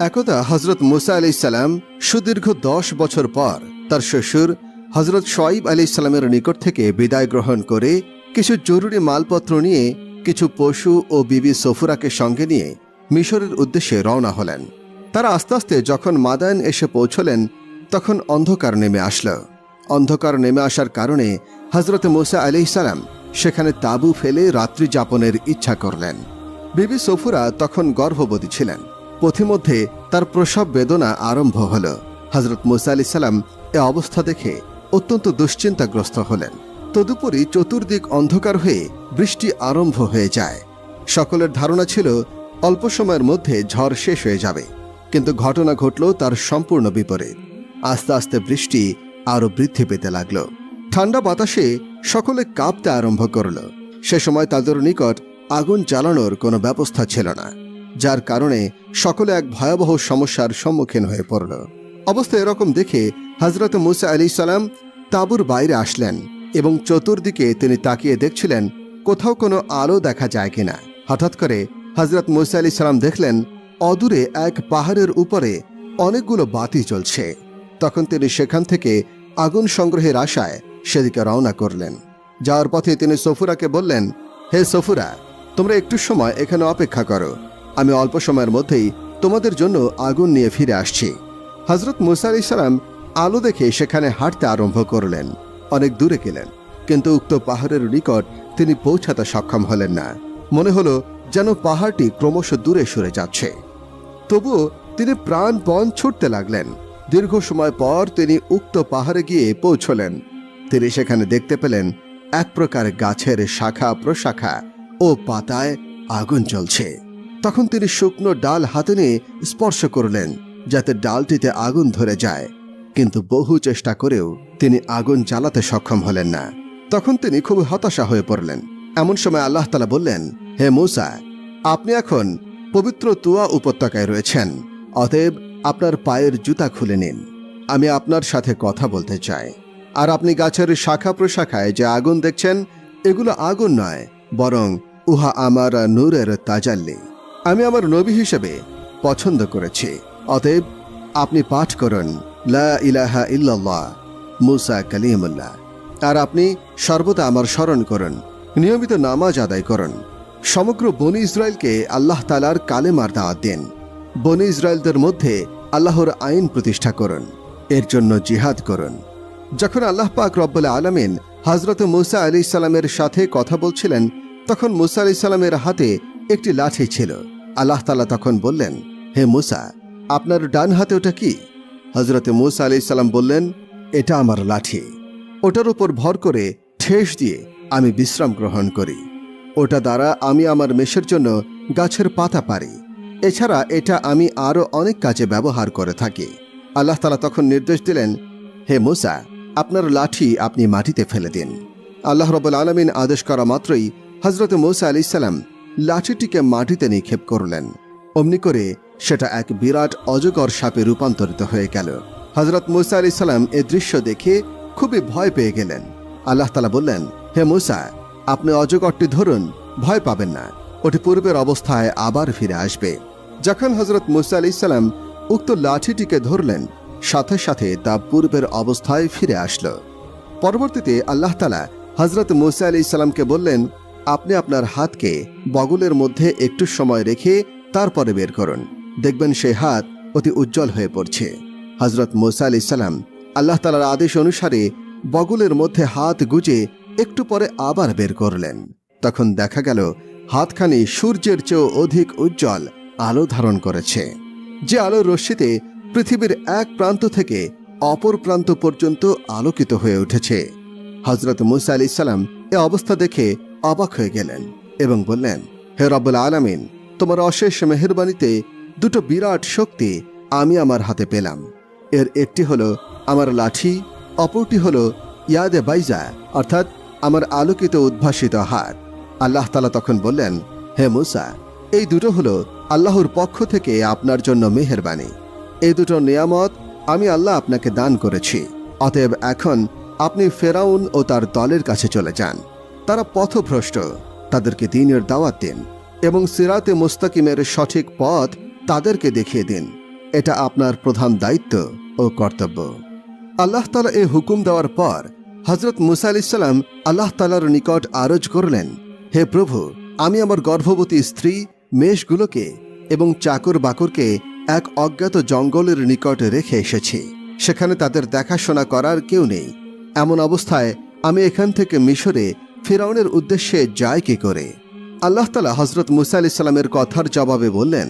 একদা হজরত মুসা আলি সাল্লাম সুদীর্ঘ দশ বছর পর তার শ্বশুর হজরত শোয়াইব আলি সাল্লামের নিকট থেকে বিদায় গ্রহণ করে কিছু জরুরি মালপত্র নিয়ে কিছু পশু ও বিবি সফুরাকে সঙ্গে নিয়ে মিশরের উদ্দেশ্যে রওনা হলেন। তারা আস্তে আস্তে যখন মাদায়ন এসে পৌঁছলেন, তখন অন্ধকার নেমে আসল। অন্ধকার নেমে আসার কারণে হজরত মোসা আলি সালাম সেখানে তাঁবু ফেলে রাত্রি যাপনের ইচ্ছা করলেন। বিবি সফুরা তখন গর্ভবতী ছিলেন। পথিমধ্যে তার প্রসব বেদনা আরম্ভ হল। হজরত মুসা আলি সাল্লাম এ অবস্থা দেখে অত্যন্ত দুশ্চিন্তাগ্রস্ত হলেন। তদুপরি চতুর্দিক অন্ধকার হয়ে বৃষ্টি আরম্ভ হয়ে যায়। সকলের ধারণা ছিল অল্প সময়ের মধ্যে ঝড় শেষ হয়ে যাবে। কিন্তু ঘটনা ঘটল তার সম্পূর্ণ বিপরীত। আস্তে আস্তে বৃষ্টি আরও বৃদ্ধি পেতে লাগল। ঠান্ডা বাতাসে সকলে কাঁপতে আরম্ভ করল। সে সময় তাদের নিকট আগুন জ্বালানোর কোনো ব্যবস্থা ছিল না। যার কারণে সকলে এক ভয়াবহ সমস্যার সম্মুখীন হয়ে পড়ল। অবস্থা এরকম দেখে হজরত মুসা আলি সালাম তাঁবুর বাইরে আসলেন এবং চতুর্দিকে তিনি তাকিয়ে দেখছিলেন কোথাও কোনো আলো দেখা যায় কিনা। হঠাৎ করে হজরত মুসা আলি সালাম দেখলেন, অদূরে এক পাহাড়ের উপরে অনেকগুলো বাতি চলছে তখন তিনি সেখান থেকে আগুন সংগ্রহের আশায় সেদিকে রওনা করলেন। যাওয়ার পথে তিনি সফুরাকে বললেন, হে সফুরা, তোমরা একটু সময় এখানে অপেক্ষা করো। আমি অল্প সময়ের মধ্যেই তোমাদের জন্য আগুন নিয়ে ফিরে আসছি। হজরত মুসা আলি সালাম আলো দেখে সেখানে হাঁটতে আরম্ভ করলেন। অনেক দূরে গেলেন, কিন্তু উক্ত পাহাড়ের নিকট তিনি পৌঁছাতে সক্ষম হলেন না। মনে হলো যেন পাহাড়টি ক্রমশ দূরে সরে যাচ্ছে। তবুও তিনি প্রাণপণ ছুটতে লাগলেন। দীর্ঘ সময় পর তিনি উক্ত পাহাড়ে গিয়ে পৌঁছলেন। তিনি সেখানে দেখতে পেলেন এক প্রকার গাছের শাখা প্রশাখা ও পাতায় আগুন জ্বলছে। তখন তিনি শুকনো ডাল হাতে নিয়ে স্পর্শ করলেন, যাতে ডালটিতে আগুন ধরে যায়। কিন্তু বহু চেষ্টা করেও তিনি আগুন জ্বালাতে সক্ষম হলেন না। তখন তিনি খুব হতাশা হয়ে পড়লেন। এমন সময় আল্লাহ তালা বললেন, হে মূসা, আপনি এখন পবিত্র তুয়া উপত্যকায় রয়েছেন। অতএব আপনার পায়ের জুতা খুলে নিন। আমি আপনার সাথে কথা বলতে চাই। আর আপনি গাছের শাখা প্রশাখায় যে আগুন দেখছেন, এগুলো আগুন নয়, বরং উহা আমার নূরের তাজাল্লি। আমি আমার নবী হিসেবে পছন্দ করেছি। অতএব আপনি পাঠ করুন, লা ইলাহা ইল্লাল্লাহ, মুসা কালিমুল্লাহ। আর আপনি সর্বদা আমার স্মরণ করুন, নিয়মিত নামাজ আদায় করুন। সমগ্র বনি ইসরায়েলকে আল্লাহ তালার কালেমার দাওয়াত দিন। বনি ইসরায়েলদের মধ্যে আল্লাহর আইন প্রতিষ্ঠা করুন, এর জন্য জিহাদ করুন। যখন আল্লাহ পাক রব্বুল আলমিন হজরত মুসা আলি সালামের সাথে কথা বলছিলেন, তখন মুসা আলি সালামের হাতে একটি লাঠি ছিল। আল্লাহ তালা তখন বললেন, হে মুসা, আপনার ডান হাতে ওটা কি? হজরত মুসা আলি সাল্লাম বললেন, এটা আমার লাঠি। ওটার উপর ভর করে ঠেস দিয়ে আমি বিশ্রাম গ্রহণ করি। ওটা দ্বারা আমি আমার মেষের জন্য গাছের পাতা পারি। এছাড়া এটা আমি আরও অনেক কাজে ব্যবহার করে থাকি। আল্লাহ তালা তখন নির্দেশ দিলেন, হে মুসা, আপনার লাঠি আপনি মাটিতে ফেলে দিন। আল্লাহ রবুল আলমিন আদেশ করা মাত্রই হজরত মৌসা আলি সাল্লাম লাঠিটিকে মাটিতে নিক্ষেপ করলেন। অমনি করে সেটা এক বিরাট অজগর সাপে রূপান্তরিত হয়ে গেল। হজরত মুসা আলি সাল্লাম এ দৃশ্য দেখে খুবই ভয় পেয়ে গেলেন। আল্লাহ তালা বললেন, হে মুসা, আপনি অজগরটি ধরুন, ভয় পাবেন না। ওটি পূর্বের অবস্থায় আবার ফিরে আসবে। যখন হজরত মুসা আলি সাল্লাম উক্ত লাঠিটিকে ধরলেন, সাথে সাথে তা পূর্বের অবস্থায় ফিরে আসলো। পরবর্তীতে আল্লাহ তালা হজরত মুসা আলি সাল্লামকে বললেন আপনি আপনার হাতকে বগলের মধ্যে একটু সময় রেখে তারপরে বের করুন। দেখবেন সেই হাত অতি উজ্জ্বল হয়ে পড়ছে। হজরত মুসা আলি সাল্লাম আল্লাহ তালার আদেশ অনুসারে বগলের মধ্যে হাত গুজে একটু পরে আবার বের করলেন। তখন দেখা গেল হাতখানি সূর্যের চেয়েও অধিক উজ্জ্বল আলো ধারণ করেছে। যে আলোর রশ্মিতে পৃথিবীর এক প্রান্ত থেকে অপর প্রান্ত পর্যন্ত আলোকিত হয়ে উঠেছে। হজরত মুসা আলি সাল্লাম এ অবস্থা দেখে অবাক হয়ে গেলেন এবং বললেন, হে রব্বুল আলমিন, তোমার অশেষ মেহরবানিতে দুটো বিরাট শক্তি আমি আমার হাতে পেলাম। এর একটি হলো আমার লাঠি, অপরটি হলো ইয়াদে বাইজা, অর্থাৎ আমার আলোকিত উদ্ভাসিত হাত আল্লাহ তালা তখন বললেন, হে মুসা, এই দুটো হলো আল্লাহর পক্ষ থেকে আপনার জন্য মেহরবানি। এই দুটো নিয়ামত আমি আল্লাহ আপনাকে দান করেছি। অতএব এখন আপনি ফেরাউন ও তার দলের কাছে চলে যান। তারা পথভ্রষ্ট। তাদেরকে দিনের দাওয়াত দিন এবং সিরাতে মুস্তাকিমের সঠিক পথ তাদেরকে দেখিয়ে দিন। এটা আপনার প্রধান দায়িত্ব ও কর্তব্য। আল্লাহ তালা এ হুকুম দেওয়ার পর হজরত মুসা আলাইসাল্লাম আল্লাহ তালার নিকট আরজ করলেন, হে প্রভু, আমি আমার গর্ভবতী স্ত্রী মেষগুলোকে এবং চাকর বাকরকে এক অজ্ঞাত জঙ্গলের নিকট রেখে এসেছি। সেখানে তাদের দেখাশোনা করার কেউ নেই। এমন অবস্থায় আমি এখান থেকে মিশরে ফিরাউনের উদ্দেশ্যে যায় কি করে? আল্লাহ তালা হজরত মুসা আলি সাল্লামের কথার জবাবে বললেন,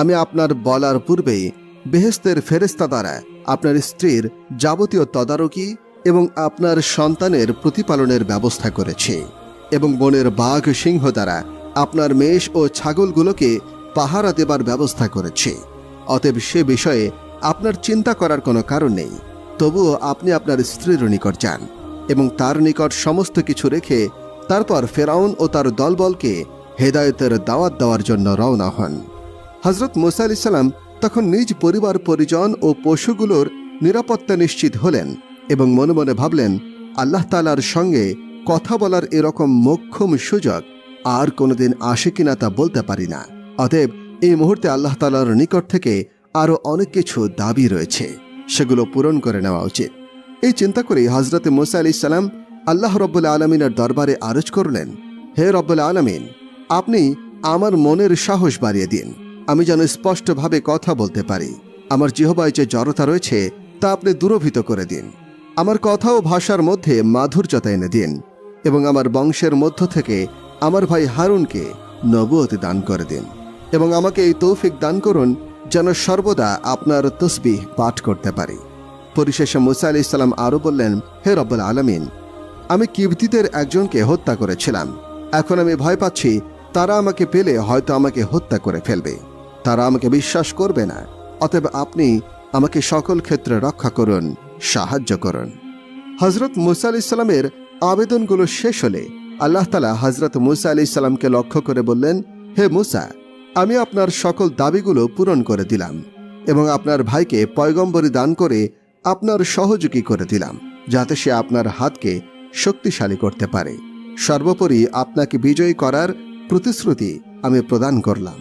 আমি আপনার বলার পূর্বেই বেহেস্তের ফেরেস্তা দ্বারা আপনার স্ত্রীর যাবতীয় তদারকি এবং আপনার সন্তানের প্রতিপালনের ব্যবস্থা করেছি এবং বনের বাঘ সিংহ দ্বারা আপনার মেষ ও ছাগলগুলোকে পাহারা দেবার ব্যবস্থা করেছি। অতএব সে বিষয়ে আপনার চিন্তা করার কোনো কারণ নেই। তবুও আপনি আপনার স্ত্রীর নিকট যান। এবং তার নিকট সমস্ত কিছু রেখে তারপর ফেরাউন ও তার দলবলকে হেদায়তের দাওয়াত দেওয়ার জন্য রওনা হন। হজরত মুসা আলি সাল্লাম তখন নিজ পরিবার, পরিজন ও পশুগুলোর নিরাপত্তা নিশ্চিত হলেন এবং মনে মনে ভাবলেন, আল্লাহ তালার সঙ্গে কথা বলার এরকম মোক্ষম সুযোগ আর কোনোদিন আসে কিনা তা বলতে পারি না। অতএব এই মুহূর্তে আল্লাহ তালার নিকট থেকে আরও অনেক কিছু দাবি রয়েছে। সেগুলো পূরণ করে নেওয়া উচিত। এই চিন্তা করে হজরত মুসা আলি সাল্লাম আল্লাহ রব্বুল আলমিনের দরবারে আরজ করলেন, হে রব্বুল আলমিন, আপনি আমার মনের সাহস বাড়িয়ে দিন। আমি যেন স্পষ্টভাবে কথা বলতে পারি। আমার জিহবায় যে জড়তা রয়েছে, তা আপনি দূরভীত করে দিন। আমার কথা ও ভাষার মধ্যে মাধুর্যতা এনে দিন এবং আমার বংশের মধ্য থেকে আমার ভাই হারুনকে নবুয়ত দান করে দিন এবং আমাকে এই তৌফিক দান করুন যেন সর্বদা আপনার তসবিহ পাঠ করতে পারি। পরিশেষে মুসা আলি ইসলাম আরও বললেন, হে রব্বুল আলমিন, আমি কিবতিদের একজনকে হত্যা করেছিলাম। এখন আমি ভয় পাচ্ছি, তারা আমাকে পেলে হয়তো আমাকে হত্যা করে ফেলবে। তারা আমাকে বিশ্বাস করবে না। অতএব আপনি আমাকে সকল ক্ষেত্রে রক্ষা করুন, সাহায্য করুন। হজরত মুসা আলি ইসলামের আবেদনগুলো শেষ হলে আল্লাহ তালা হজরত মুসা আলি ইসলামকে লক্ষ্য করে বললেন, হে মুসা, আমি আপনার সকল দাবিগুলো পূরণ করে দিলাম এবং আপনার ভাইকে পয়গম্বরী দান করে আপনার সহযোগী করে দিলাম, যাতে সে আপনার হাতকে শক্তিশালী করতে পারে। সর্বোপরি আপনাকে বিজয়ী করার প্রতিশ্রুতি আমি প্রদান করলাম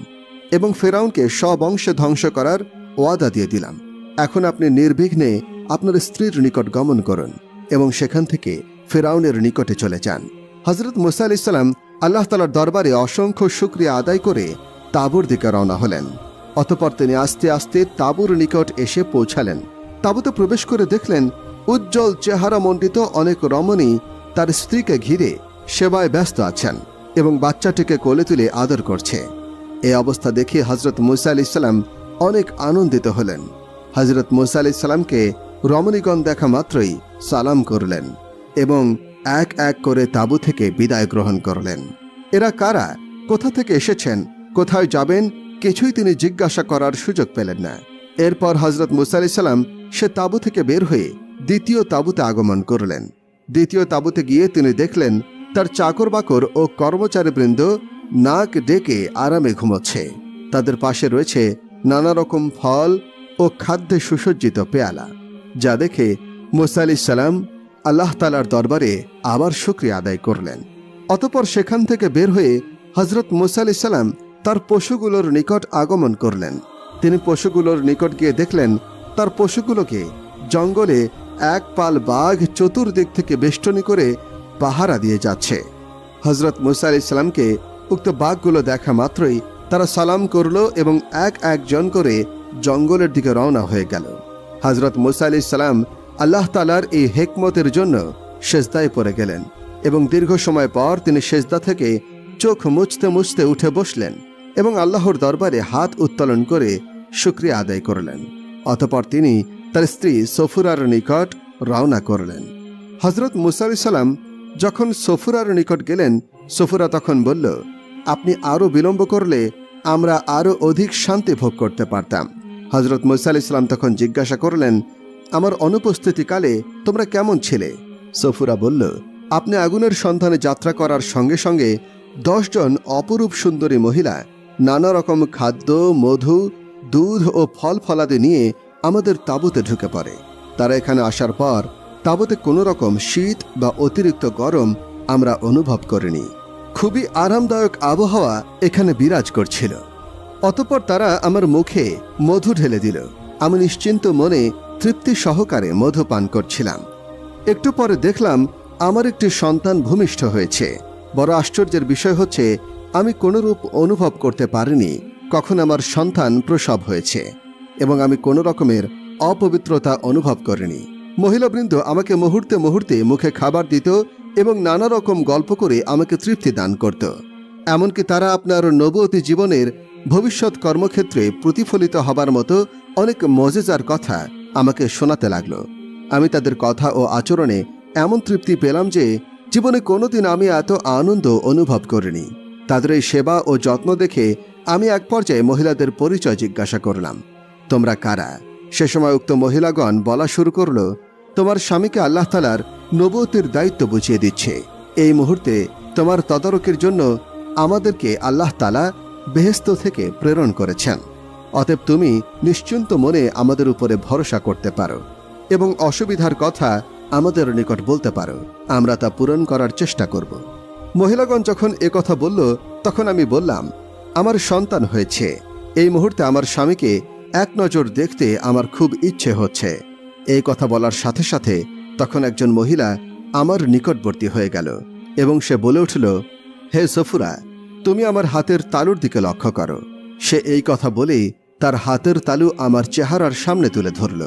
এবং ফেরাউনকে অংশে ধ্বংস করার ওয়াদা দিয়ে দিলাম। এখন আপনি নির্বিঘ্নে আপনার স্ত্রীর নিকট গমন করুন এবং সেখান থেকে ফেরাউনের নিকটে চলে যান। হজরত মুসা আলি সাল্লাম আল্লাহ তালার দরবারে অসংখ্য শুক্রিয়া আদায় করে তাবুর দিকে রওনা হলেন। অতপর তিনি আস্তে আস্তে তাবুর নিকট এসে পৌঁছালেন। তাবুতে প্রবেশ করে দেখলেন উজ্জ্বল চেহারা মণ্ডিত অনেক রমণী তার স্ত্রীকে ঘিরে সেবায় ব্যস্ত আছেন এবং বাচ্চাটিকে কোলে তুলে আদর করছে। এই অবস্থা দেখে হজরত মুসা আলি সাল্লাম অনেক আনন্দিত হলেন। হজরত মুসা আলি সাল্লামকে রমণীগণ দেখা মাত্রই সালাম করলেন এবং এক এক করে তাবু থেকে বিদায় গ্রহণ করলেন। এরা কারা? কোথা থেকে এসেছেন? কোথায় যাবেন? কিছুই তিনি জিজ্ঞাসা করার সুযোগ পেলেন না। এরপর হজরত মুসা সাল্লাম সে তাঁবু থেকে বের হয়ে দ্বিতীয় তাঁবুতে আগমন করলেন। দ্বিতীয় তাঁবুতে গিয়ে তিনি দেখলেন, তার চাকর বাকর ও কর্মচারীবৃন্দ নাক ডেকে আরামে ঘুমোচ্ছে। তাদের পাশে রয়েছে নানা রকম ফল ও খাদ্যে সুসজ্জিত পেয়ালা, যা দেখে মুসা আলি সালাম আল্লাহ তালার দরবারে আবার শুক্রিয়া আদায় করলেন। অতপর সেখান থেকে বের হয়ে হজরত মুসা সাল্লাম তার পশুগুলোর নিকট আগমন করলেন। তিনি পশুগুলোর নিকট গিয়ে দেখলেন, তার পশুগুলোকে জঙ্গলে এক পাল বাঘ চতুর্দিক থেকে বেষ্টনী করে পাহারা দিয়ে যাচ্ছে। হজরত মুসা আলি সাল্লামকে উক্ত বাঘগুলো দেখা মাত্রই তারা সালাম করল এবং এক একজন করে জঙ্গলের দিকে রওনা হয়ে গেল। হজরত মুসা আলি সাল্লাম আল্লাহ তালার এই হেকমতের জন্য সেজদায় পড়ে গেলেন এবং দীর্ঘ সময় পর তিনি সেজদা থেকে চোখ মুছতে মুছতে উঠে বসলেন। এবং আল্লাহর দরবারে হাত উত্তোলন করে শুক্রিয়া আদায় করলেন। অতপর তিনি তার স্ত্রী সফুরার নিকট রওনা করলেন। হজরত মুসা আলি যখন সফুরার নিকট গেলেন, সফুরা তখন বলল, আপনি আরও বিলম্ব করলে আমরা আরও অধিক শান্তি ভোগ করতে পারতাম। হজরত মুসা আলি সাল্লাম তখন জিজ্ঞাসা করলেন, আমার অনুপস্থিতিকালে তোমরা কেমন ছিলে? সফুরা বলল, আপনি আগুনের সন্ধানে যাত্রা করার সঙ্গে সঙ্গে দশজন অপরূপ সুন্দরী মহিলা নানা রকম খাদ্য, মধু, দুধ ও ফল ফলাদি নিয়ে আমাদের তাঁবুতে ঢুকে পড়ে। তারা এখানে আসার পর তাঁবুতে কোনো রকম শীত বা অতিরিক্ত গরম আমরা অনুভব করিনি। খুবই আরামদায়ক আবহাওয়া এখানে বিরাজ করছিল। অতপর তারা আমার মুখে মধু ঢেলে দিল। আমি নিশ্চিন্ত মনে তৃপ্তি সহকারে মধু পান করছিলাম। একটু পরে দেখলাম আমার একটি সন্তান ভূমিষ্ঠ হয়েছে। বড় আশ্চর্যের বিষয় হচ্ছে আমি কোনোরূপ অনুভব করতে পারিনি, কখন আমার সন্তান প্রসব হয়েছে, এবং আমি কোনো রকমের অপবিত্রতা অনুভব করিনি। মহিলাবৃন্দ আমাকে মুহূর্তে মুহূর্তে মুখে খাবার দিত এবং নানা রকম গল্প করে আমাকে তৃপ্তি দান করত। এমনকি তারা আপনার নবতী জীবনের ভবিষ্যৎ কর্মক্ষেত্রে প্রতিফলিত হবার মতো অনেক মজেজার কথা আমাকে শোনাতে লাগল। আমি তাদের কথা ও আচরণে এমন তৃপ্তি পেলাম যে, জীবনে কোনোদিন আমি এত আনন্দ অনুভব করিনি। তাদের এই সেবা ও যত্ন দেখে আমি এক পর্যায়ে মহিলাদের পরিচয় জিজ্ঞাসা করলাম। তোমরা কারা? সে সময় উক্ত মহিলাগণ বলা শুরু করল, তোমার স্বামীকে আল্লাহ তালার নবতির দায়িত্ব বুঝিয়ে দিচ্ছে। এই মুহূর্তে তোমার তদারকির জন্য আমাদেরকে আল্লাহ তালা বেহেস্ত থেকে প্রেরণ করেছেন। অতএব তুমি নিশ্চিন্ত মনে আমাদের উপরে ভরসা করতে পারো এবং অসুবিধার কথা আমাদের নিকট বলতে পারো। আমরা তা পূরণ করার চেষ্টা করব। মহিলাগণ যখন এ কথা বলল, তখন আমি বললাম, আমার সন্তান হয়েছে। এই মুহূর্তে আমার স্বামীকে এক নজর দেখতে আমার খুব ইচ্ছে হচ্ছে। এই কথা বলার সাথে সাথে তখন একজন মহিলা আমার নিকটবর্তী হয়ে গেল এবং সে বলে উঠল, হে সফুরা, তুমি আমার হাতের তালুর দিকে লক্ষ্য করো। সে এই কথা বলেই তার হাতের তালু আমার চেহারার সামনে তুলে ধরল।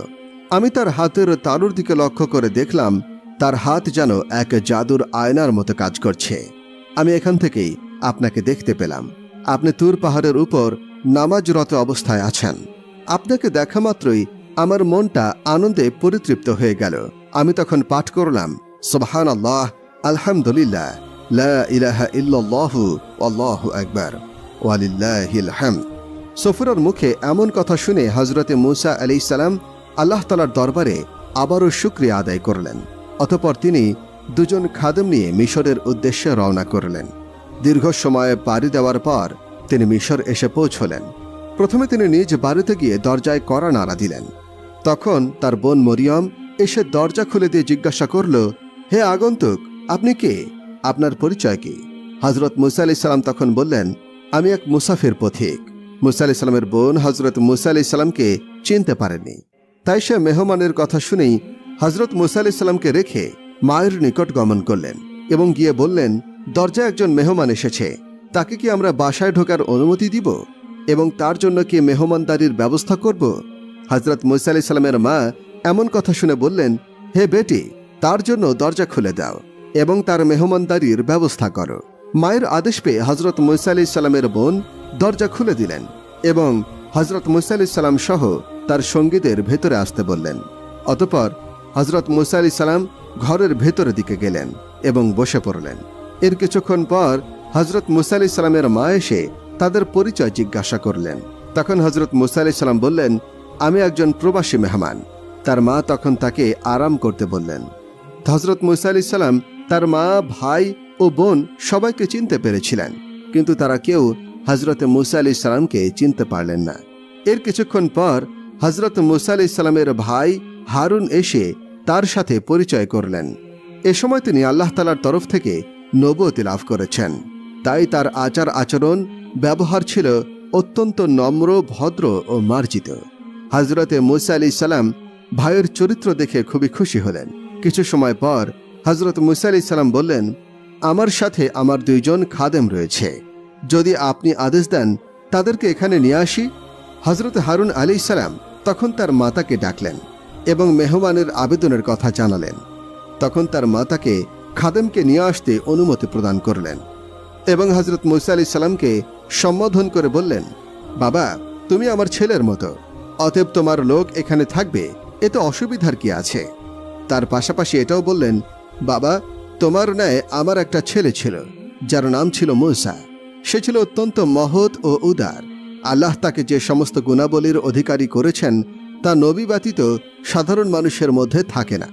আমি তার হাতের তালুর দিকে লক্ষ্য করে দেখলাম, তার হাত যেন এক জাদুর আয়নার মতো কাজ করছে। আমি এখান থেকেই আপনাকে দেখতে পেলাম। আপনি তুর পাহাড়ের উপর নামাজরত অবস্থায় আছেন। আপনাকে দেখা মাত্রই আমার মনটা আনন্দে পরিতৃপ্ত হয়ে গেল। আমি তখন পাঠ করলাম সুবহান আল্লাহ আলহামদুলিল্লাহ লা সফুরার মুখে এমন কথা শুনে হজরতে মুসা আলি সালাম আল্লাহ তালার দরবারে আবারও শুক্রিয়া আদায় করলেন। অতপর তিনি দুজন খাদেম নিয়ে মিশরের উদ্দেশ্যে রওনা করলেন। দীর্ঘ সময়ে পাড়ি দেওয়ার পর তিনি মিশর এসে পৌঁছলেন। প্রথমে তিনি নিজ বাড়িতে গিয়ে দরজায় কড়া নাড়া দিলেন। তখন তার বোন মরিয়ম এসে দরজা খুলে দিয়ে জিজ্ঞাসা করল, হে আগন্তুক, আপনি কে? আপনার পরিচয় কি? হজরত মুসা আলি সাল্লাম তখন বললেন, আমি এক মুসাফির পথিক। মুসা আলি সাল্লামের বোন হজরত মুসা আলি সাল্লামকে চিনতে পারেনি তাই সে মেহমানের কথা শুনেই হজরত মুসা আলি সাল্লামকে রেখে মায়ের নিকট গমন করলেন এবং গিয়ে বললেন, দরজায় একজন মেহমান এসেছে। তাকে কি আমরা বাসায় ঢোকার অনুমতি দিব? এবং তার জন্য কি মেহমানদারির ব্যবস্থা করব? হজরত মুসা আলি সাল্লামের মা এমন কথা শুনে বললেন, হে বেটি, তার জন্য দরজা খুলে দাও এবং তার মেহমানদারির ব্যবস্থা করো। মায়ের আদেশ পেয়ে হজরত মুসা আলি সাল্লামের বোন দরজা খুলে দিলেন এবং হজরত মুসা আলি সাল্লাম সহ তার সঙ্গীদের ভেতরে আসতে বললেন। অতপর হজরত মুসা আলি সাল্লাম ঘরের ভেতরের দিকে গেলেন এবং বসে পড়লেন। এর কিছুক্ষণ পর হজরত মুসা আলি সাল্লামের মা এসে তাদের পরিচয় জিজ্ঞাসা করলেন। তখন হজরত মুসা আলি সাল্লাম বললেন, আমি একজন প্রবাসী মেহমান। তার মা তখন তাকে আরাম করতে বললেন। হজরত মুসা আলি সাল্লাম তার মা, ভাই ও বোন সবাইকে চিনতে পেরেছিলেন, কিন্তু তারা কেউ হজরত মুসা আলি সাল্লামকে চিনতে পারলেন না। এর কিছুক্ষণ পর হজরত মুসা আলি সাল্লামের ভাই হারুন এসে তার সাথে পরিচয় করলেন। এ সময় তিনি আল্লাহ তালার তরফ থেকে নবতি লাভ করেছেন। তাই তার আচার আচরণ, ব্যবহার ছিল অত্যন্ত নম্র, ভদ্র ও মার্জিত। হজরতে মুসা আলি সাল্লাম ভাইয়ের চরিত্র দেখে খুবই খুশি হলেন। কিছু সময় পর হজরত মুসা আলি সাল্লাম বললেন, আমার সাথে আমার দুইজন খাদেম রয়েছে। যদি আপনি আদেশ দেন, তাদেরকে এখানে নিয়ে আসি। হজরত হারুন আলি সালাম তখন তার মাতাকে ডাকলেন। এবং মেহমানের আবেদনের কথা জানালেন। তখন তার মাতাকে খাদেমকে নিয়ে আসতে অনুমতি প্রদান করলেন এবং হজরত মুসা আলি সাল্লামকে সম্বোধন করে বললেন, বাবা, তুমি আমার ছেলের মতো, অতএব তোমার লোক এখানে থাকবে, এতে অসুবিধার কি আছে? তার পাশাপাশি এটাও বললেন, বাবা, তোমার ন্যায় আমার একটা ছেলে ছিল, যার নাম ছিল মুসা। সে ছিল অত্যন্ত মহৎ ও উদার। আল্লাহ তাকে যে সমস্ত গুণাবলীর অধিকারী করেছেন তা নবী ব্যতীত সাধারণ মানুষের মধ্যে থাকে না।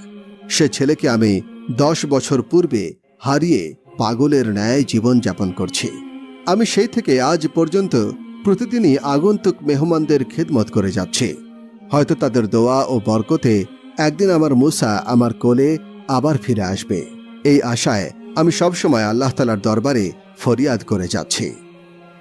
সে ছেলেকে আমি দশ বছর পূর্বে হারিয়ে পাগলের ন্যায় জীবনযাপন করছি। আমি সেই থেকে আজ পর্যন্ত প্রতিদিনই আগন্তুক মেহমানদের খেদমত করে যাচ্ছি। হয়তো তাদের দোয়া ও বরকতে একদিন আমার মুসা আমার কোলে আবার ফিরে আসবে। এই আশায় আমি সবসময় আল্লাহ তালার দরবারে ফরিয়াদ করে যাচ্ছি।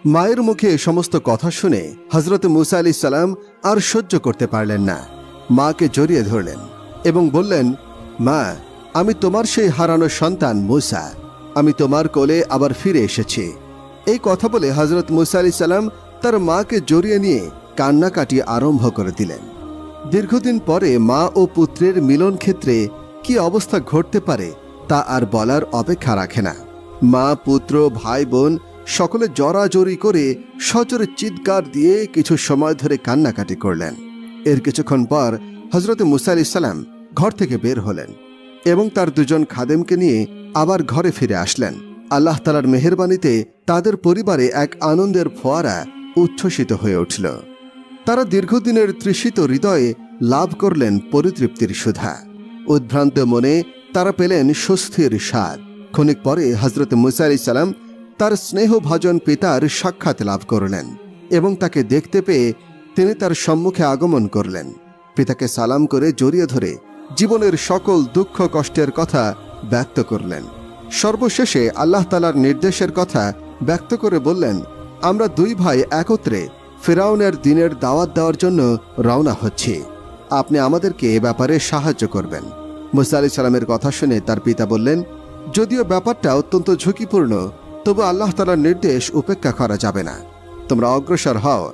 মায়ের মুখে সমস্ত কথা শুনে হজরত মুসা আলি সালাম আর সহ্য করতে পারলেন না। মাকে জড়িয়ে ধরলেন এবং বললেন, মা, আমি তোমার সেই হারানো সন্তান মুসা। আমি তোমার কোলে আবার ফিরে এসেছি। এই কথা বলে হজরত মুসা আলি সালাম তার মাকে জড়িয়ে নিয়ে কান্নাকাটি আরম্ভ করে দিলেন। দীর্ঘদিন পরে মা ও পুত্রের মিলন ক্ষেত্রে কি অবস্থা ঘটতে পারে তা আর বলার অপেক্ষা রাখে না। মা, পুত্র, ভাই, বোন সকলে জড়াজড়ি করে সচরে চিৎকার দিয়ে কিছু সময় ধরে কান্নাকাটি করলেন। এর কিছুক্ষণ পর হজরত মুসা আলি ঘর থেকে বের হলেন এবং তার দুজন খাদেমকে নিয়ে আবার ঘরে ফিরে আসলেন। আল্লাহ তালার মেহরবানিতে তাদের পরিবারে এক আনন্দের ফোয়ারা উচ্ছ্বসিত হয়ে উঠল। তারা দীর্ঘদিনের তৃষিত হৃদয়ে লাভ করলেন পরিতৃপ্তির সুধা। উদ্ভ্রান্ত মনে তারা পেলেন স্বস্তির স্বাদ। ক্ষণিক পরে হজরত মুসা আলি সালাম তার স্নেহভাজন পিতার সাক্ষাৎ লাভ করলেন এবং তাকে দেখতে পেয়ে তিনি তার সম্মুখে আগমন করলেন। পিতাকে সালাম করে জড়িয়ে ধরে জীবনের সকল দুঃখ কষ্টের কথা ব্যক্ত করলেন। সর্বশেষে আল্লাহ তালার নির্দেশের কথা ব্যক্ত করে বললেন, আমরা দুই ভাই একত্রে ফেরাউনের দিনের দাওয়াত দেওয়ার জন্য রওনা হচ্ছি। আপনি আমাদেরকে এ ব্যাপারে সাহায্য করবেন। মুসা আলি সালামের কথা শুনে তার পিতা বললেন, যদিও ব্যাপারটা অত্যন্ত ঝুঁকিপূর্ণ তবু আল্লাহ তালার নির্দেশ উপেক্ষা করা যাবে না। তোমরা অগ্রসর হও,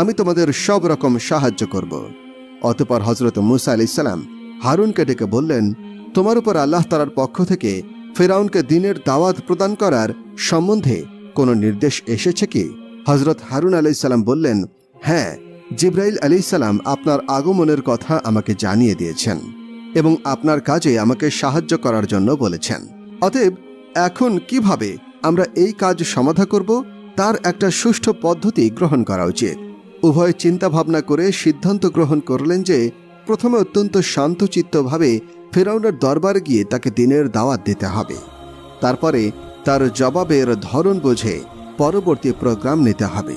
আমি তোমাদের সব রকম সাহায্য করব। অতপর হজরত মুসা আলি সালাম হারুনকে ডেকে বললেন, তোমার উপর আল্লাহ তালার পক্ষ থেকে ফেরাউনকে দিনের দাওয়াত প্রদান করার সম্বন্ধে কোনো নির্দেশ এসেছে কি? হজরত হারুন আলাই সালাম বললেন হ্যাঁ জিব্রাইল আলি সালাম আপনার আগমনের কথা আমাকে জানিয়ে দিয়েছেন এবং আপনার কাজে আমাকে সাহায্য করার জন্য বলেছেন। অতএব এখন কীভাবে আমরা এই কাজ সমাধা করব, তার একটা সুষ্ঠু পদ্ধতি গ্রহণ করা উচিত। উভয় চিন্তা ভাবনা করে সিদ্ধান্ত গ্রহণ করলেন যে, প্রথমে অত্যন্ত শান্তচিত্তভাবে ফেরাউনের দরবার গিয়ে তাকে দিনের দাওয়াত দিতে হবে। তারপরে তার জবাবের ধরন বুঝে পরবর্তী প্রোগ্রাম নিতে হবে।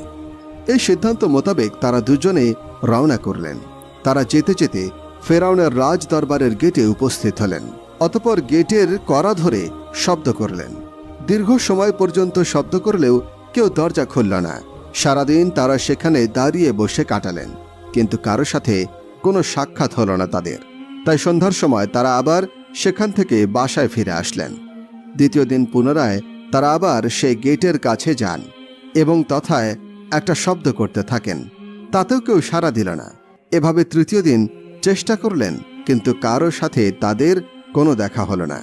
এই সিদ্ধান্ত মোতাবেক তারা দুজনে রওনা করলেন। তারা যেতে যেতে ফেরাউনের রাজ দরবারের গেটে উপস্থিত হলেন। অতপর গেটের করা ধরে শব্দ করলেন। দীর্ঘ সময় পর্যন্ত শব্দ করলেও কেউ দরজা খুলল না। সারাদিন তারা সেখানে দাঁড়িয়ে বসে কাটালেন, কিন্তু কারও সাথে কোনো সাক্ষাৎ হলো না তাদের। তাই সন্ধ্যার সময় তারা আবার সেখান থেকে বাসায় ফিরে আসলেন। দ্বিতীয় দিন পুনরায় তারা আবার সেই গেটের কাছে যান এবং তথায় একটা শব্দ করতে থাকেন। তাতেও কেউ সাড়া দিল না। এভাবে তৃতীয় দিন চেষ্টা করলেন, কিন্তু কারও সাথে তাদের কোনো দেখা হলো না।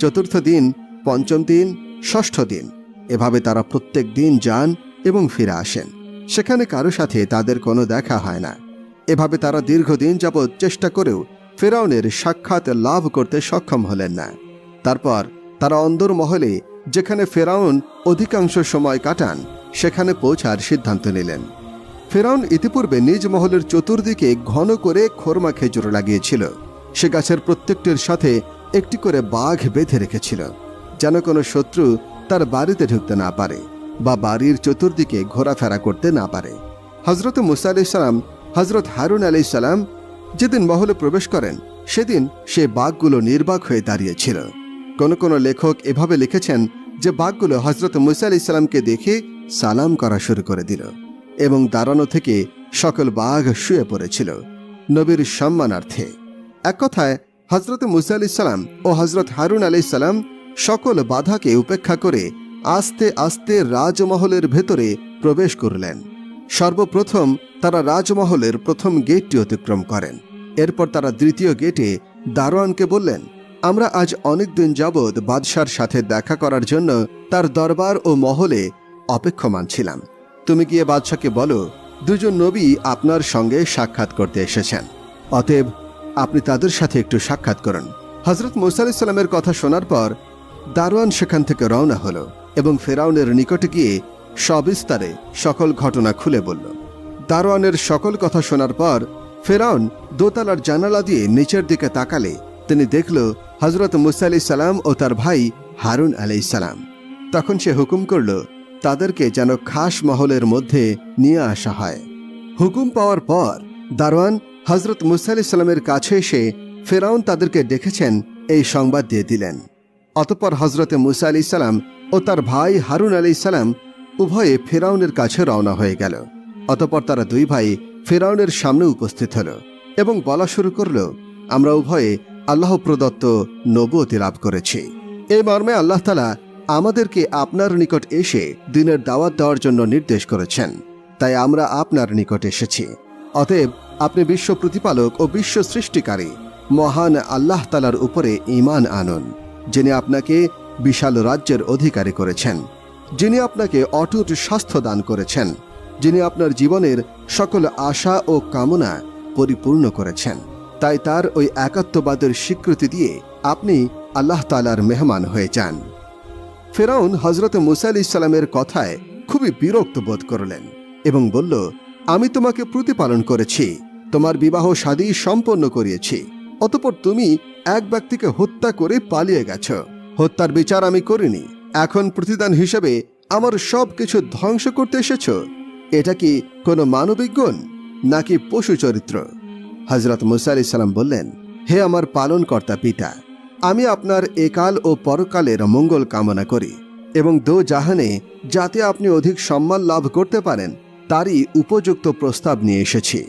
চতুর্থ দিন, পঞ্চম দিন ষষ্ঠ দিন। এভাবে তারা প্রত্যেক দিন যান এবং ফিরে আসেন। সেখানে কারও সাথে তাদের কোনো দেখা হয় না। এভাবে তারা দীর্ঘদিন যাবৎ চেষ্টা করেও ফেরাউনের সাক্ষাৎ লাভ করতে সক্ষম হলেন না। তারপর তারা অন্দর মহলে, যেখানে ফেরাউন অধিকাংশ সময় কাটান, সেখানে পৌঁছার সিদ্ধান্ত নিলেন। ফেরাউন ইতিপূর্বে নিজ মহলের চতুর্দিকে ঘন করে খোরমা খেজুর লাগিয়েছিল। সে গাছের প্রত্যেকটির সাথে একটি করে বাঘ বেঁধে রেখেছিল। যেন কোনো শত্রু তার বাড়িতে ঢুকতে না পারে বা বাড়ির চতুর্দিকে ঘোরাফেরা করতে না পারে। হজরত মুসা আলি সালাম হজরত হারুন আলি সালাম যেদিন মহলে প্রবেশ করেন, সেদিন সে বাঘগুলো নির্বাক হয়ে দাঁড়িয়েছিল কোন কোন লেখক এভাবে লিখেছেন যে বাঘগুলো হজরত মুসা আলি সালামকে দেখে সালাম করা শুরু করে দিল এবং দাঁড়ানো থেকে সকল বাঘ শুয়ে পড়েছিল নবীর সম্মানার্থে। এক কথায় হজরত মুসা আলি সালাম ও হজরত হারুন আলি সালাম সকল বাধাকে উপেক্ষা করে আস্তে আস্তে রাজমহলের ভেতরে প্রবেশ করলেন। সর্বপ্রথম তারা রাজমহলের প্রথম গেটটি অতিক্রম করেন। এরপর তারা দ্বিতীয় গেটে দারোয়ানকে বললেন, আমরা আজ অনেক দিন যাবৎ বাদশার সাথে দেখা করার জন্য তার দরবার ও মহলে অপেক্ষমান ছিলাম। তুমি গিয়ে বাদশাকে বলো, দুজন নবী আপনার সঙ্গে সাক্ষাৎ করতে এসেছেন। অতএব আপনি তাদের সাথে একটু সাক্ষাৎ করুন। হজরত মুসা সাল্লামের কথা শোনার পর দারোয়ান সেখান থেকে রওনা হলো এবং ফেরাউনের নিকটে গিয়ে সবিস্তারে সকল ঘটনা খুলে বলল। দারোয়ানের সকল কথা শোনার পর ফেরাউন দোতলার জানালা দিয়ে নিচের দিকে তাকালে তিনি দেখল হজরত মুসা আলি সালাম ও তার ভাই হারুন আলি সালাম। তখন সে হুকুম করল, তাদেরকে যেন খাস মহলের মধ্যে নিয়ে আসা হয়। হুকুম পাওয়ার পর দারোয়ান হজরত মুসা আলি সাল্লামের কাছে এসে ফেরাউন তাদেরকে ডেকেছেন, এই সংবাদ দিয়ে দিলেন। অতপর হজরতে মুসা আলি সালাম ও তার ভাই হারুন আলি সালাম উভয়ে ফেরাউনের কাছে রওনা হয়ে গেল। অতপর তারা দুই ভাই ফেরাউনের সামনে উপস্থিত হল এবং বলা শুরু করল, আমরা উভয়ে আল্লাহ প্রদত্ত নবুয়তি লাভ করেছি। এই মর্মে আল্লাহ তালা আমাদেরকে আপনার নিকট এসে দিনের দাওয়াত দেওয়ার জন্য নির্দেশ করেছেন। তাই আমরা আপনার নিকট এসেছি। অতএব আপনি বিশ্ব প্রতিপালক ও বিশ্ব সৃষ্টিকারী মহান আল্লাহ তালার উপরে ঈমান আনুন। যিনি আপনাকে বিশাল রাজ্যের অধিকারী করেছেন, যিনি আপনাকে অটুট স্বাস্থ্য দান করেছেন, যিনি আপনার জীবনের সকল আশা ও কামনা পরিপূর্ণ করেছেন। তাই তার ওই একাত্মবাদের স্বীকৃতি দিয়ে আপনি আল্লাহ তালার মেহমান হয়ে যান। ফেরাউন হজরত মুসা আলি ইসলামের কথায় খুবই বিরক্ত বোধ করলেন এবং বলল, আমি তোমাকে প্রতিপালন করেছি, তোমার বিবাহ শাদী সম্পন্ন করিয়েছি অতপর তুমি এক ব্যক্তিকে হত্যা করে পালিয়ে গেছ। হত্যার বিচার আমি করিনি। এখন প্রতিদান হিসেবে আমার সব কিছু ধ্বংস করতে এসেছ। এটা কি কোনো মানবিক গুণ, নাকি পশু চরিত্র? হজরত মুসা আলি বললেন, হে আমার পালনকর্তা পিতা, আমি আপনার একাল ও পরকালের মঙ্গল কামনা করি এবং দো জাহানে যাতে আপনি অধিক সম্মান লাভ করতে পারেন, তারই উপযুক্ত প্রস্তাব নিয়ে এসেছি।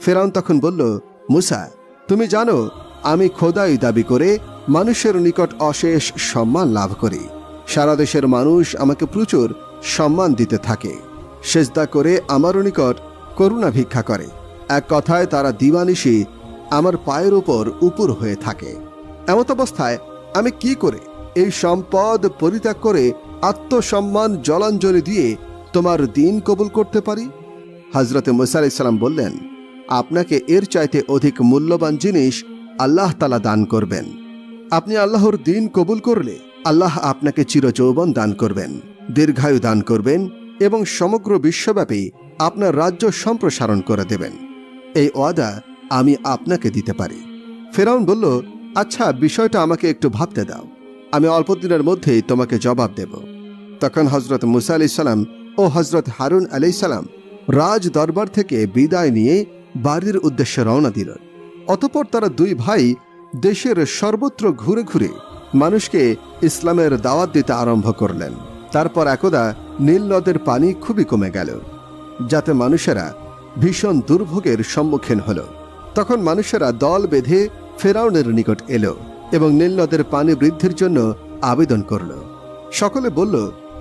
ফেরাউন তখন বলল, মুসা তুমি জানো, আমি খোদাই দাবি করে মানুষের নিকট অশেষ সম্মান লাভ করি। সারা দেশের মানুষ আমাকে প্রচুর সম্মান দিতে থাকে। সেজদা করে আমারও নিকট করুণা ভিক্ষা করে। এক কথায়, তারা দিবানিশি আমার পায়ের উপর উপুর হয়ে থাকে। এমত অবস্থায় আমি কি করে এই সম্পদ পরিত্যাগ করে আত্মসম্মান জলাঞ্জলি দিয়ে তোমার দিন কবুল করতে পারি? হজরতে মুসা ইসলাম বললেন আপনাকে এর চাইতে অধিক মূল্যবান জিনিস আল্লাহ তালা দান করবেন। আপনি আল্লাহর দিন কবুল করলে আল্লাহ আপনাকে চিরযৌবন দান করবেন, দীর্ঘায়ু দান করবেন এবং সমগ্র বিশ্বব্যাপী আপনার রাজ্য সম্প্রসারণ করে দেবেন। এই ওয়াদা আমি আপনাকে দিতে পারি। ফেরাউন বলল আচ্ছা বিষয়টা আমাকে একটু ভাবতে দাও। আমি অল্প দিনের মধ্যেই তোমাকে জবাব দেব। তখন হজরত মুসা আলি সালাম ও হজরত হারুন আলি সালাম রাজ দরবার থেকে বিদায় নিয়ে বাড়ির উদ্দেশ্যে রওনা দিল। অতপর তারা দুই ভাই দেশের সর্বত্র ঘুরে ঘুরে মানুষকে ইসলামের দাওয়াত দিতে আরম্ভ করলেন। তারপর একদা নীল নদের পানি খুবই কমে গেল, যাতে মানুষেরা ভীষণ দুর্ভোগের সম্মুখীন হল। তখন মানুষেরা দল বেঁধে ফেরাউনের নিকট এলো এবং নীল নদের পানি বৃদ্ধির জন্য আবেদন করল। সকলে বলল,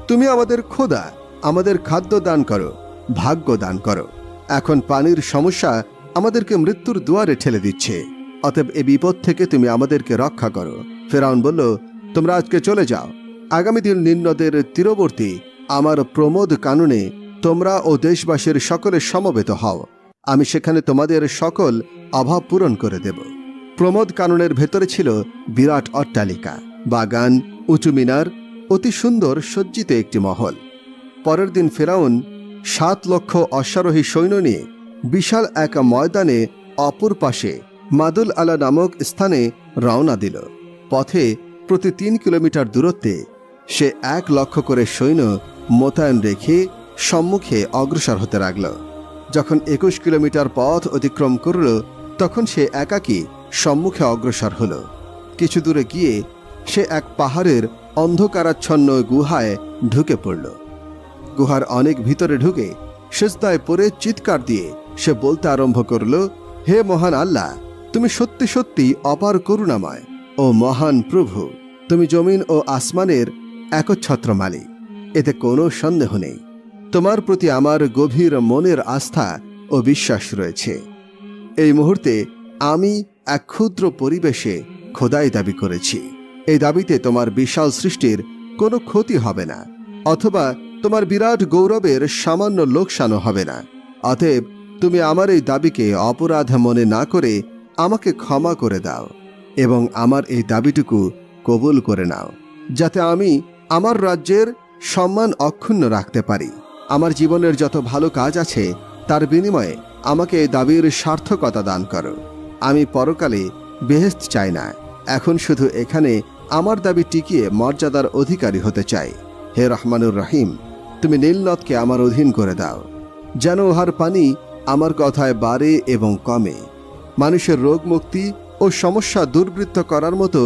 তুমি আমাদের খোদা, আমাদের খাদ্য দান করো, ভাগ্য দান করো। এখন পানির সমস্যা আমাদেরকে মৃত্যুর দুয়ারে ঠেলে দিচ্ছে। অতএব এ বিপদ থেকে তুমি আমাদেরকে রক্ষা করো। ফেরাউন বলল, তোমরা আজকে চলে যাও। আগামী দিন নীল নদের তীরবর্তী, আমার প্রমোদ কাননে তোমরা ও দেশবাসীর সকলে সমবেত হও। আমি সেখানে তোমাদের সকল অভাব পূরণ করে দেব। প্রমোদ কাননের ভেতরে ছিল বিরাট অট্টালিকা, বাগান, উঁচু মিনার, অতি সুন্দর সজ্জিত একটি মহল। পরের দিন ফেরাউন সাত লক্ষ অশ্বারোহী সৈন্য নিয়ে বিশাল এক ময়দানে অপর পাশে মাদুল আলা নামক স্থানে রওনা দিল। পথে প্রতি তিন কিলোমিটার দূরত্বে সে এক লক্ষ করে সৈন্য মোতায়েন রেখে সম্মুখে অগ্রসর হতে লাগল। যখন একুশ কিলোমিটার পথ অতিক্রম করল, তখন সে একাকী সম্মুখে অগ্রসর হল। কিছু দূরে গিয়ে সে এক পাহাড়ের অন্ধকারাচ্ছন্ন গুহায় ঢুকে পড়ল। গুহার অনেক ভিতরে ঢুকে সেজদায় পরে চিৎকার দিয়ে সে বলতে আরম্ভ করল, হে মহান আল্লাহ, তুমি সত্যি সত্যি অপার করুণাময় ও মহান প্রভু। তুমি জমিন ও আসমানের একচ্ছত্র মালিক। এতে কোনো সন্দেহ নেই। তোমার প্রতি আমার গভীর মনের আস্থা ও বিশ্বাস রয়েছে। এই মুহূর্তে আমি এক ক্ষুদ্র পরিবেশে খোদাই দাবি করেছি। এই দাবিতে তোমার বিশাল সৃষ্টির কোনো ক্ষতি হবে না। অথবা তোমার বিরাট গৌরবের সামান্য লোকসানও হবে না। অতএব তুমি আমার এই দাবিকে অপরাধ মনে না করে আমাকে ক্ষমা করে দাও এবং আমার এই দাবিটুকু কবুল করে নাও, যাতে আমি আমার রাজ্যের সম্মান অক্ষুণ্ণ রাখতে পারি। আমার জীবনের যত ভালো কাজ আছে, তার বিনিময়ে আমাকে এই দাবির সার্থকতা দান করো। আমি পরকালে বেহেস্ত চাই না, এখন শুধু এখানে আমার দাবি টিকিয়ে মর্যাদার অধিকারী হতে চাই। হে রহমানুর রহিম। তুমি নীলনদকে আমার অধীন করে দাও, যেন উহার পানি আমার কথায় বাড়ে এবং কমে। মানুষের রোগ মুক্তি ও সমস্যা দুর্বৃত্ত করার মতো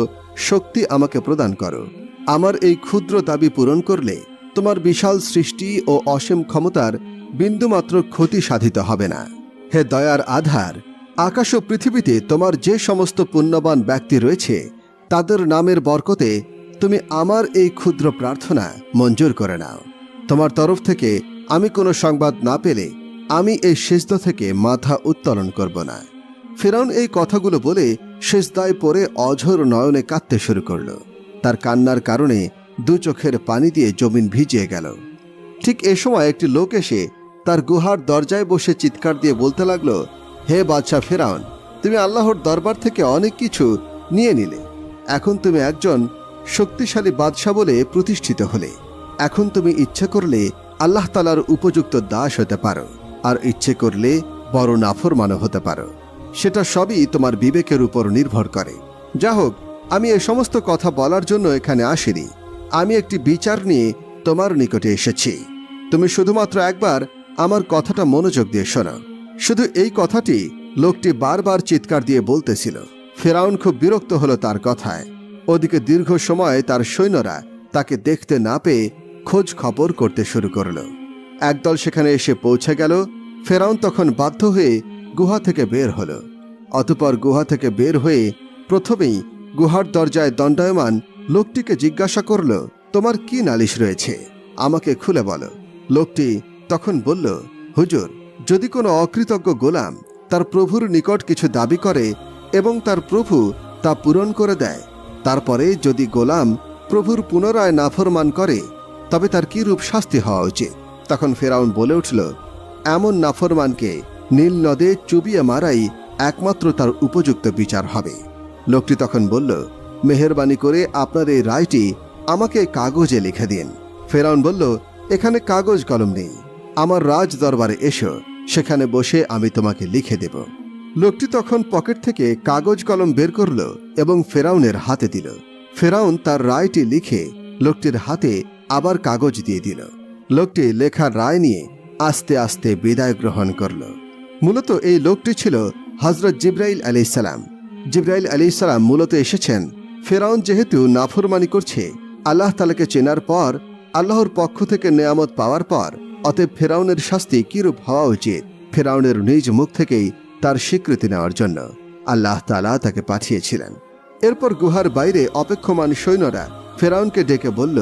শক্তি আমাকে প্রদান করো। আমার এই ক্ষুদ্র দাবি পূরণ করলে তোমার বিশাল সৃষ্টি ও অসীম ক্ষমতার বিন্দুমাত্র ক্ষতি সাধিত হবে না। হে দয়ার আধার, আকাশ ও পৃথিবীতে তোমার যে সমস্ত পুণ্যবান ব্যক্তি রয়েছে, তাদের নামের বরকতে তুমি আমার এই ক্ষুদ্র প্রার্থনা মঞ্জুর করে নাও। তোমার তরফ থেকে আমি কোনো সংবাদ না পেলে আমি এই সেজদা থেকে মাথা উত্তোলন করব না। ফেরাউন এই কথাগুলো বলে সেজদায় পরে অঝোর নয়নে কাঁদতে শুরু করল। তার কান্নার কারণে দু চোখের পানি দিয়ে জমিন ভিজিয়ে গেল। ঠিক এ সময় একটি লোক এসে তার গুহার দরজায় বসে চিৎকার দিয়ে বলতে লাগল, হে বাদশাহ ফেরাউন তুমি আল্লাহর দরবার থেকে অনেক কিছু নিয়ে নিলে। এখন তুমি একজন শক্তিশালী বাদশাহ বলে প্রতিষ্ঠিত হলে। এখন তুমি ইচ্ছে করলে আল্লাহ তালার উপযুক্ত দাস হতে পারো, আর ইচ্ছে করলে বড় নাফরমানও হতে পারো। সেটা সবই তোমার বিবেকের উপর নির্ভর করে। যা হোক, আমি এ সমস্ত কথা বলার জন্য এখানে আসিনি। আমি একটি বিচার নিয়ে তোমার নিকটে এসেছি। তুমি শুধুমাত্র একবার আমার কথাটা মনোযোগ দিয়ে শোনো। শুধু এই কথাটি লোকটি বারবার চিৎকার দিয়ে বলতেছিল। ফেরাউন খুব বিরক্ত হলো তার কথায়। ওদিকে দীর্ঘ সময় তার সৈন্যরা তাকে দেখতে না পেয়ে খোঁজ খবর করতে শুরু করল। একদল সেখানে এসে পৌঁছে গেল। ফেরাউন তখন বাধ্য হয়ে গুহা থেকে বের হলো। অতপর গুহা থেকে বের হয়ে প্রথমেই গুহার দরজায় দণ্ডায়মান লোকটিকে জিজ্ঞাসা করল, তোমার কি নালিশ রয়েছে? আমাকে খুলে বলো। লোকটি তখন বলল, হুজুর, যদি কোনো অকৃতজ্ঞ গোলাম তার প্রভুর নিকট কিছু দাবি করে এবং তার প্রভু তা পূরণ করে দেয়, তারপরে যদি গোলাম প্রভুর পুনরায় নাফরমান করে তবে তার কি রূপ শাস্তি হওয়া উচিত? তখন ফেরাউন বলে উঠল, এমন নাফরমানকে নীল নদে চুবিয়ে মারাই একমাত্র তার উপযুক্ত বিচার হবে। লোকটি তখন বলল, মেহরবানি করে আপনার এই রায়টি আমাকে কাগজে লিখে দিন। ফেরাউন বলল, এখানে কাগজ কলম নেই। আমার রাজ দরবারে এসো, সেখানে বসে আমি তোমাকে লিখে দেব। লোকটি তখন পকেট থেকে কাগজ কলম বের করল এবং ফেরাউনের হাতে দিল। ফেরাউন তার রায়টি লিখে লোকটির হাতে আবার কাগজ দিয়ে দিল। লোকটি লেখার রায় নিয়ে আস্তে আস্তে বিদায় গ্রহণ করল। মূলত এই লোকটি ছিল হজরত জিব্রাইল আলি সালাম। জিব্রাইল আলি সালাম মূলত এসেছেন ফেরাউন যেহেতু নাফরমানি করছে, আল্লাহ তালাকে চেনার পর, আল্লাহর পক্ষ থেকে নেয়ামত পাওয়ার পর, অতএব ফেরাউনের শাস্তি কিরূপ হওয়া উচিত, ফেরাউনের নিজ মুখ থেকেই তার স্বীকৃতি নেওয়ার জন্য আল্লাহ তালা তাকে পাঠিয়েছিলেন। এরপর গুহার বাইরে অপেক্ষমান সৈন্যরা ফেরাউনকে ডেকে বলল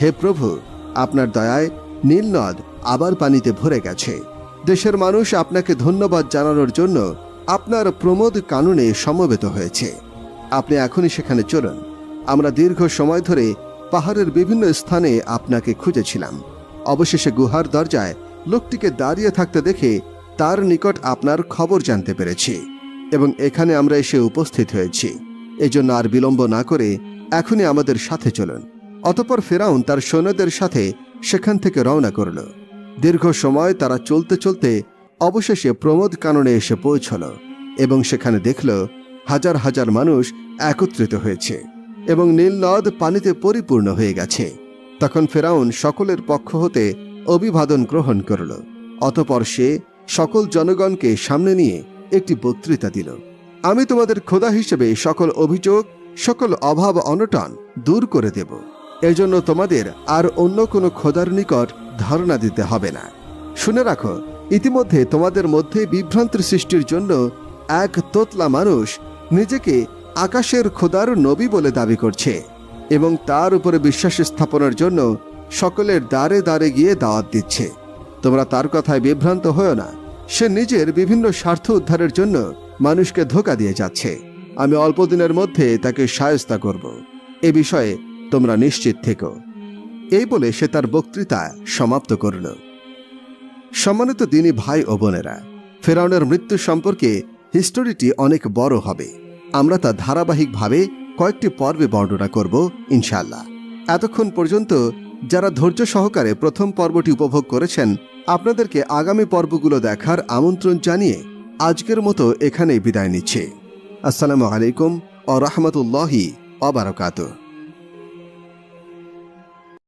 হে প্রভু, আপনার দয়ায় নীলনদ আবার পানিতে ভরে গেছে। দেশের মানুষ আপনাকে ধন্যবাদ জানানোর জন্য আপনার প্রমোদ কানুনে সমবেত হয়েছে। আপনি এখনই সেখানে চলুন। আমরা দীর্ঘ সময় ধরে পাহাড়ের বিভিন্ন স্থানে আপনাকে খুঁজেছিলাম। অবশেষে গুহার দরজায় লোকটিকে দাঁড়িয়ে থাকতে দেখে তার নিকট আপনার খবর জানতে পেরেছি এবং এখানে আমরা এসে উপস্থিত হয়েছি। এজন্য আর বিলম্ব না করে এখনই আমাদের সাথে চলুন। অতপর ফেরাউন তার সৈন্যদের সাথে সেখান থেকে রওনা করল। দীর্ঘ সময় তারা চলতে চলতে অবশেষে প্রমোদ কাননে এসে পৌঁছল এবং সেখানে দেখল হাজার হাজার মানুষ একত্রিত হয়েছে এবং নীল নদ পানিতে পরিপূর্ণ হয়ে গেছে। তখন ফেরাউন সকলের পক্ষ হতে অভিবাদন গ্রহণ করল। অতপর সে সকল জনগণকে সামনে নিয়ে একটি বক্তৃতা দিল। আমি তোমাদের খোদা হিসেবে সকল অভিযোগ, সকল অভাব, অনটন দূর করে দেব। এজন্য তোমাদের আর অন্য কোনো খোদার নিকট ধারণা দিতে হবে না। শুনে রাখো, ইতিমধ্যে তোমাদের মধ্যে বিভ্রান্তির সৃষ্টির জন্য এক তোতলা মানুষ নিজেকে আকাশের খোদার নবী বলে দাবি করছে এবং তার উপরে বিশ্বাস স্থাপনের জন্য সকলের দ্বারে দ্বারে গিয়ে দাওয়াত দিচ্ছে। তোমরা তার কথায় বিভ্রান্ত হও না। সে নিজের বিভিন্ন স্বার্থ উদ্ধারের জন্য মানুষকে ধোকা দিয়ে যাচ্ছে। আমি অল্প দিনের মধ্যে তাকে সায়স্তা করব। এ বিষয়ে তোমরা নিশ্চিত থেকো। এই বলে সে তার বক্তৃতা সমাপ্ত করল। সম্মানিত দিনী ভাই ও বোনেরা, ফেরাউনের মৃত্যু সম্পর্কে হিস্টোরিটি অনেক বড় হবে। আমরা তা ধারাবাহিকভাবে কয়েকটি পর্বে বর্ণনা করব ইনশাল্লাহ এতক্ষণ পর্যন্ত যারা ধৈর্য সহকারে প্রথম পর্বটি উপভোগ করেছেন, আপনাদেরকে আগামী পর্বগুলো দেখার আমন্ত্রণ জানিয়ে আজকের মতো এখানেই বিদায় নিচ্ছে। আসসালামু আলাইকুম ও রহমতুল্লাহি অবরাকাতুহ